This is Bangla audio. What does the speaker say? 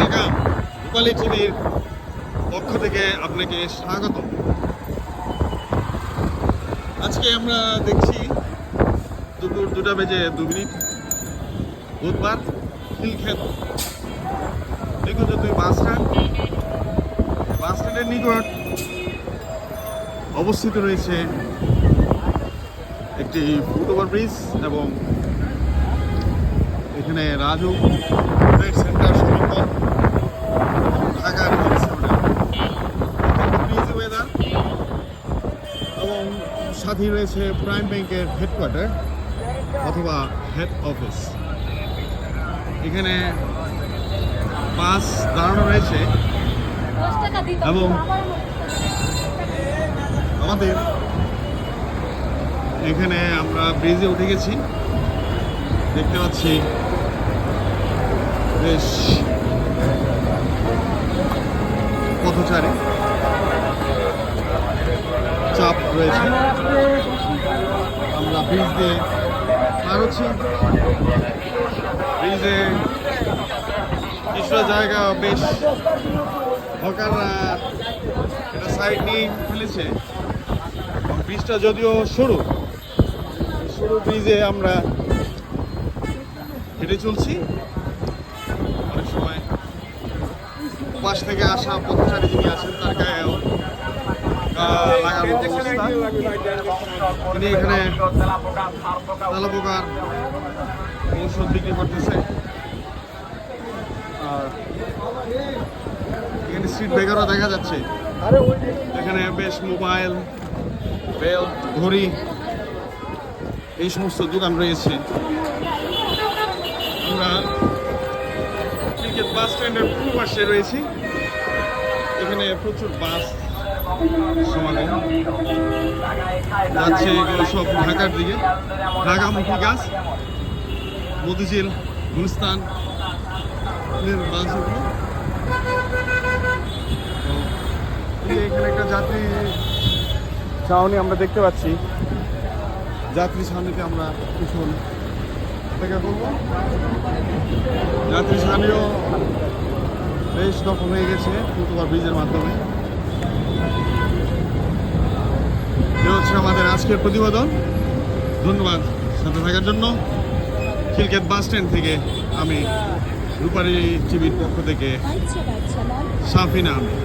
লাগাম রূপালী টিভির পক্ষ থেকে আপনাকে স্বাগত। আজকে আমরা দেখছি দুপুর দুটা বেজে দু মিনিট, বুধবার খিলক্ষেত নিকট দুই বাস স্ট্যান্ড, বাস স্ট্যান্ডের নিকট অবস্থিত রয়েছে একটি ফুটওভার ব্রিজ এবং এখানে রাজু সেন্টার সংলগ্ন ঢাকার ব্রিজ ওয়েদার এবং সাথে রয়েছে প্রাইম ব্যাংকের হেডকোয়ার্টার অথবা হেড অফিস এখানে বাস দাঁড়ানো রয়েছে এবং আমাদের এখানে আমরা ব্রিজে উঠে গেছি। দেখতে পাচ্ছি বেশ পথচারী। রয়েছে। আমরা ব্রিজ দিয়ে পার ব্রিজে কিছুটা জায়গা বেশ হকাররা এটা সাইড নিয়ে এবং ব্রিজটা যদিও সরু সরু ব্রিজে আমরা হেঁটে চলছি। অনেক সময় পাশ থেকে আসা পথচারী যিনি আছেন, তার গায়েও লাগানো অবস্থা তিনি এখানে তেলাপোকার ঔষধ বিক্রি করতেছে। এখানে স্ট্রিট বেকারও দেখা যাচ্ছে। এখানে বেশ মোবাইল বেল ঘড়ি, এই সমস্ত দোকান রয়েছে। আমরা ক্রিকেট বাস স্ট্যান্ডের পূর্ব পাশে রয়েছি। এখানে প্রচুর বাস সমাগম যাচ্ছে এগুলো সব ঢাকার দিকে। ঢাকামুখী গাছ, মতিঝিল, গুলিস্তান এই এখানে একটা যাত্রী ছাউনি আমরা দেখতে পাচ্ছি। যাত্রী ছাউনিতে আমরা কিছু দেখা করব যাত্রী ছাউনিও বেশ দখল হয়ে গেছে ফুটওভার ব্রিজের মাধ্যমে। হচ্ছে আমাদের আজকের প্রতিবেদন। ধন্যবাদ সাথে থাকার জন্য। খিলকেত বাস স্ট্যান্ড থেকে আমি রূপালী টিভির পক্ষ থেকে বাচ্চা বাচ্চা সাফিনা আহমেদ।